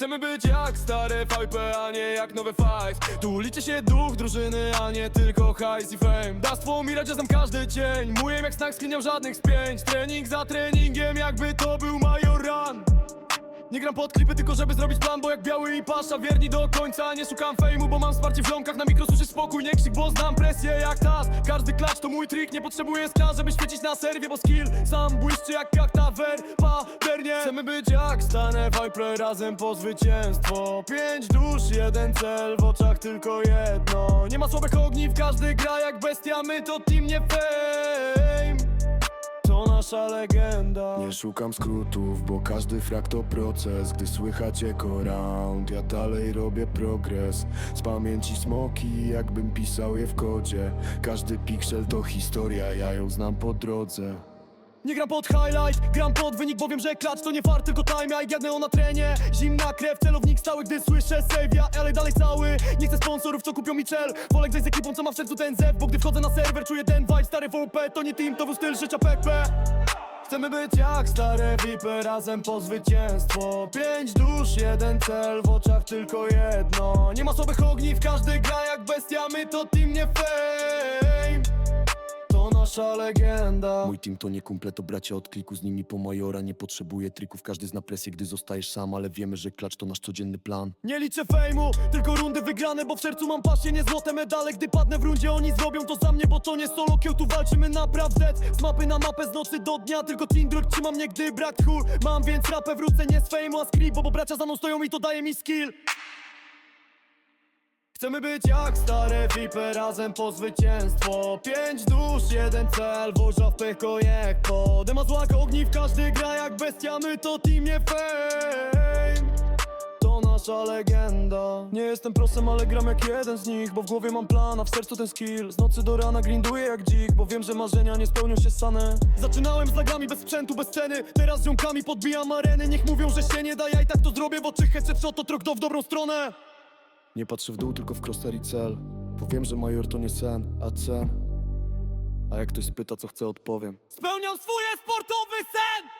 Chcemy być jak stare VP, a nie jak nowe five. Tu liczy się duch drużyny, a nie tylko hajs i fame. Dastwo mi razem każdy dzień. Mój jak nie miał żadnych spięć. Trening za treningiem, jakby to był major run. Nie gram pod klipy, tylko żeby zrobić plan Bo jak biały i pasza, wierni do końca. Nie szukam fejmu, bo mam wsparcie w ziomkach. Na mikro słyszy spokój, nie krzyk, bo znam presję jak tas. Każdy klacz to mój trik, nie potrzebuję skla Żeby świecić na serwie, bo skill Sam błyszczy jak kakta werpa, Chcemy być jak stanę Viper razem po zwycięstwo. Pięć dusz, jeden cel, w oczach tylko jedno. Nie ma słabych ogniw, każdy gra jak bestia My to team, nie fame. To nasza legenda. Nie szukam skrótów, bo każdy frak to proces. Gdy słychać echo round, ja dalej robię progres. Z pamięci smoki, jakbym pisał je w kodzie. Każdy piksel to historia, ja ją znam po drodze Nie gram pod highlight, gram pod wynik, bo wiem, że klacz to nie fart, tylko time. Ja jadę na trenie, zimna krew, celownik stały Gdy słyszę save, ja ale dalej cały. Nie chcę sponsorów, co kupią mi cel Wolę grać z ekipą, co ma w sercu ten zew Bo gdy wchodzę na serwer, czuję ten vibe. Stary WP, to nie team, to był styl życia PKP Chcemy być jak stare VIPy, razem po zwycięstwo. Pięć dusz, jeden cel, w oczach tylko jedno. Nie ma słabych ogniw, każdy gra jak bestia. My to team, nie To nasza legenda. Mój team to nie kumple, to bracia od kliku. Z nimi po majora, nie potrzebuję trików. Każdy zna presję, gdy zostajesz sam Ale wiemy, że klacz to nasz codzienny plan. Nie liczę fejmu, tylko rundy wygrane Bo w sercu mam pasję, nie złote medale Gdy padnę w rundzie, oni zrobią to za mnie Bo to nie solo kill, tu walczymy naprawdę Z. Mapy na mapę, z nocy do dnia Tylko Tindrok trzyma mnie, gdy brak chór Mam więc rapę, wrócę nie z fejmu, a z creep, Bo bracia za mną stoją i to daje mi skill Chcemy być jak stare VIPy, razem po zwycięstwo. Pięć dusz, jeden cel, burza w pycho jak po Dema złak ogniw, każdy gra jak bestia My to team, nie fame. To nasza legenda. Nie jestem prosem, ale gram jak jeden z nich Bo w głowie mam plan, a w sercu ten skill. Z nocy do rana grinduję jak dzik Bo wiem, że marzenia nie spełnią się same Zaczynałem z lagami bez sprzętu, bez ceny. Teraz z ziomkami podbijam areny. Niech mówią, że się nie da, ja i tak to zrobię Bo czy headshot to trok do w dobrą stronę Nie patrzę w dół, tylko w crosshair i cel Bo wiem, że major to nie sen, a cen. A jak ktoś spyta, co chcę, odpowiem. Spełniam swoje sportowy sen